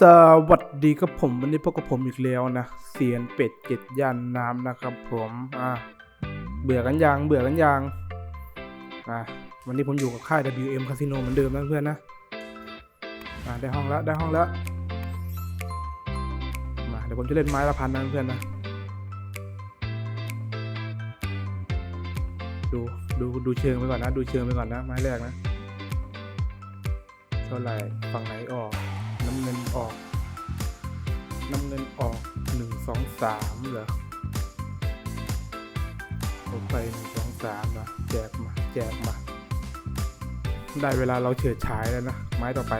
สวัสดีครับผมวันนี้พบกับผมอีกแล้วนะเสียนเป็ดเจ็ดย่านน้ำนะครับผมอ่าเบื่อกันยังเบื่อกันยังอ่าวันนี้ผมอยู่กับค่าย WM Casino เหมือนเดิมนะเพื่อนนะอ่าได้ห้องแล้วได้ห้องแล้วมาเดี๋ยวผมจะเล่นไม้ละพันนะเพื่อนนะดูดูดูเชิงไปก่อนนะ ดูเชิงไปก่อนนะไม้แรกนะเท่าไหร่ฝั่งไหนออก น้ำเงินออก น้ำเงินออกหนึ่งสองสามเหรอผมไปหนึ่งสองสามนะแจกมา แจกมา ได้เวลาเราเฉิดฉายแล้วนะ ไม้ต่อไป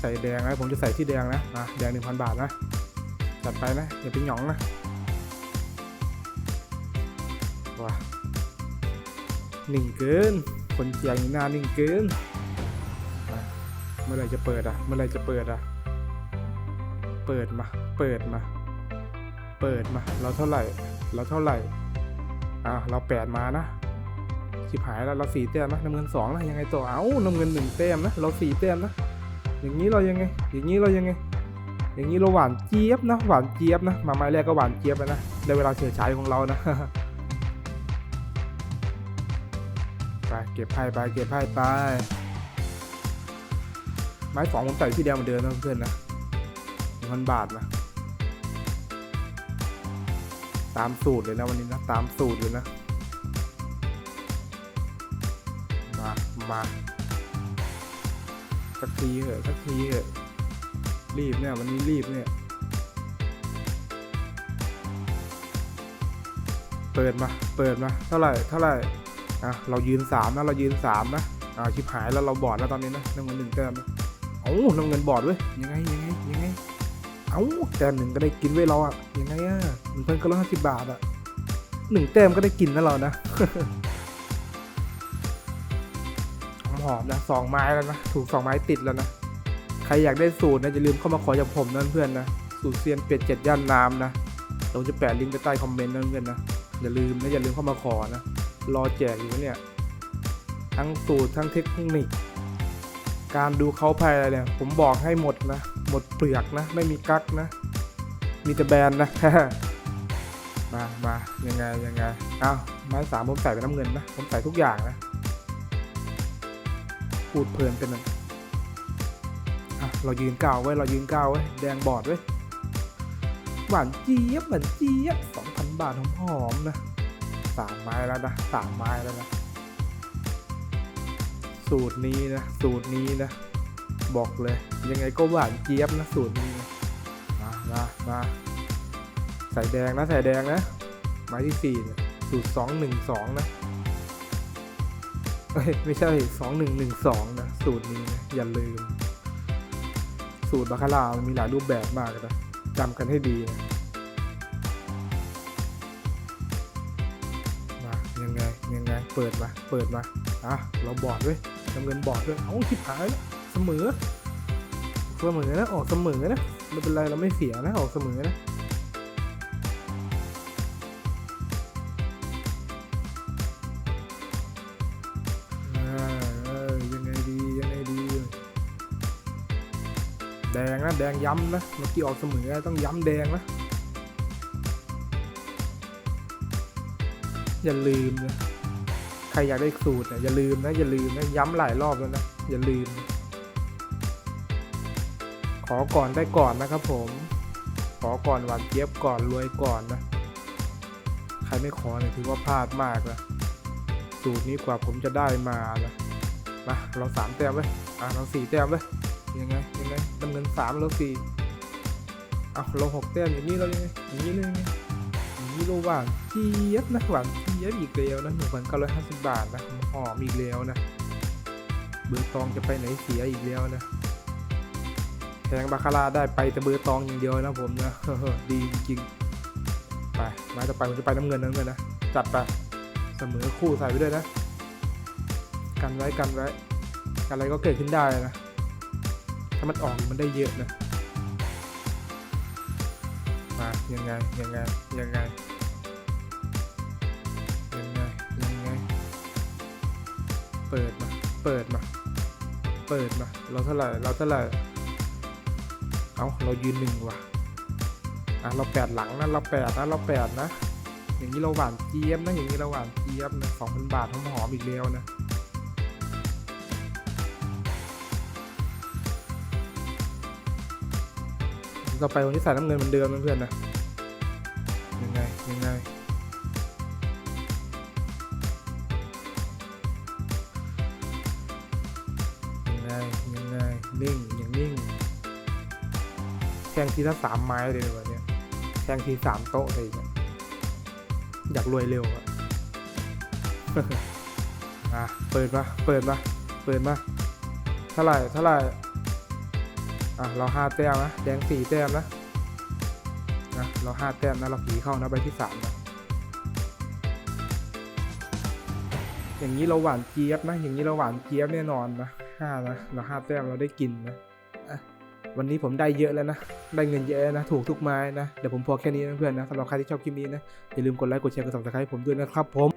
ใส่แดงนะ ผมจะใส่ที่แดงนะอะแดงหนึ่งพันบาทนะ จัดไปนะ อย่าไปหยองนะว้านิ่งเกิน คนเจียงนี่หน้านิ่งเกิน มื่อไรจะเปิดอะ เมื่อไรจะเปิดอะ เปิดมา เปิดมา เปิดมา เราเท่าไหร่ เราเท่าไหร่ อะเราแปดมานะชิบหายแล้วเราสี่แต้มนะน้ำเงินสองนะยังไงต่อ เอ้าน้ำเงินหนึ่งแต้มนะ เราสี่แต้มนะ อย่างนี้เรายังไง อย่างนี้เรายังไง อย่างนี้เราหวานเจี๊ยบนะ หวานเจี๊ยบนะ มาไม้แรกก็หวานเจี๊ยบแล้วนะได้เวลาเฉื่อยฉายของเรานะไปเก็บไพ่ไปเก็บไพ่ไป ไม้สองผมใส่ที่แดงเหมือนเดิมนะเพื่อนนะหนึ่งพันบาทนะตามสูตรเลยนะวันนี้นะตามสูตรเลยนะ มามาสักทีเหอะสักทีเหอะรีบเนี่ยวันนี้รีบเนี่ยเปิดมาเปิดมาเท่าไหร่เท่าไหร่อะเรายืนสามนะเรายืนสามนะอ่าชิบหายแล้วเราบอดแล้วตอนนี้นะน้ำเงินหนึ่งแต้มนะ อ้าน้ำเงินบอดเว้ยยังไงยังไงยังไงเอ้าแต้มหนึ่งก็ได้กินไว้เราอะยังไงอะหนึ่งพันก็ร้อยห้าสิบบาทอะหนึ่งแต้มก็ได้กินนะเรานะหอมนะสองไม้แล้วนะถูกสองไม้ติดแล้วนะ ใครอยากได้สูตรนะอย่าลืมเข้ามาขอจากผมนะเพื่อนนะสูตรเซียนเป็ดเจ็ดย่านน้ำนะเราจะแปะลิงก์ไปใต้คอมเมนต์นะเพื่อนนะอย่าลืมนะอย่าลืมเข้ามาขอนะรอแจกอยู่เนี่ย ทั้งสูตรทั้งเทคนิค การดูเขาภายอะไรเนี่ย ผมบอกให้หมดนะ หมดเปลือกนะ ไม่มีกักนะ มีแต่แบรนด์นะ มามายังไงยังไงอ้าวไม้สามผมใส่เป็นน้ำเงินนะ ผมใส่ทุกอย่างนะ พูดเพลินเป็นหนึ่งอะเรายืนก้าวไว้ เรายืนก้าวไว้ แดงบอดไว้ยหวานเจี๊ยบหวานเจี๊ยบสองพันบาทหอมๆนะสามไม้แล้วนะสามไม้แล้วนะ สูตรนี้นะ สูตรนี้นะ บอกเลย ยังไงก็หวานเจี๊ยบนะสูตรนี้มามามาใส่แดงนะใส่แดงนะไม้ที่สี่นี่ยสูตรสองหนึ่งสองนะเอ้ยไม่ใช่สองหนึ่งหนึ่งสองนะสูตรนี้นะอย่าลืม สูตรบาคาร่ามันมีหลายรูปแบบมากนะจำกันให้ดีนะมายังไงยังไงเปิดมาเปิดมา อะเราบอดด้วยน้ำเงินบอดด้วยเอ้าชิบหายแล้วเสมอเสมอนะออกเสมอนะไม่เป็นไรเราไม่เสียนะออกเสมอนะอ่าเออยังไงดียังไงดีแดงนะแดงย้ำนะเมื่อกี้ออกเสมอต้องย้ำแดงนะอย่าลืมนะ รอยากได้สูตรเนี่ยอย่าลืมนะอย่าลืมนะย้ำหลายรอบแล้วนะอย่าลืม ขอก่อนได้ก่อนนะครับผม ขอก่อนหวานเจี๊ยบก่อนรวยก่อนนะใครไม่ขอเนี่ยถือว่าพลาดมากนะสูตรนี้กว่าผมจะได้มานะมาเราสามแต้มไว้ยอะเราสี่แต้มไว้ยยังไงยังไงน้ำเงินสามเราสี่เอาเราหกแต้มอย่างนี้เรายังไงอย่างนี้เลย ยังไงนี่โลหวานเจี๊ยบนะหวานเจี๊ยบอีกแล้วนะหนึ่งพันเก้าร้อยห้าสิบบาทนะหอมอีกแล้วนะ เบอร์ตองจะไปไหนเสียอีกแล้วนะแทงบาคาร่าได้ไปแต่เบอร์ตองอย่างเดียวนะผมนะดีจริงไปมาต่อไปผมจะไปน้ำเงินน้ำเงินนะจัดไปเสมอคู่ใส่ไปด้วยนะ กันไว้กันไว้อะไรก็เกิดขึ้นได้นะถ้ามันออกมันได้เยอะนะ มายังไงยังไงยังไงยังไงยังไงเปิดมาเปิดมาเปิดมาเราเท่าไหร่เราเท่าไหร่เอาเรายืนหนึ่งว่ะอะเราแปดหลังนะเราแปดนะเราแปดนะ อย่างนี้เราหวานเจี๊ยบนะอย่างนี้เราหวานเจี๊ยบนะสองพันบาทหอมหอมๆอีกแล้วนะ ต่อไปวันที่ใส่น้ำเงินเหมือนเดิมเพื่อนนะยังไงยังไงยังไงยังไงนิ่งย่างนิ่งแทงทีละสามไม้เลยดีกว่าเนี่ยแทงทีสามโต๊ะเลยเนี่ยอยากรวยเร็วอะอะเปิดมาเปิดมาเปิดมาเท่าไหร่เท่าไหร่ อะเราห้าแต้มนะแดงสี่แต้มนะนะเราห้าแต้มนะเราผีเข้านะใบที่สามนะอย่างนี้เราหวานเจี๊ยบนะ อย่างนี้เราหวานเจี๊ยบแน่นอนนะห้านะเราห้าแต้มเราได้กินนะวันนี้ผมได้เยอะแล้วนะ ได้เงินเยอะนะ ถูกทุกไม้นะ เดี๋ยวผมพอแค่นี้นะเพื่อนนะสำหรับใครที่ชอบคลิปนี้นะ อย่าลืมกดไลค์ กดแชร์ กด subscribe ให้ผมด้วยนะครับผม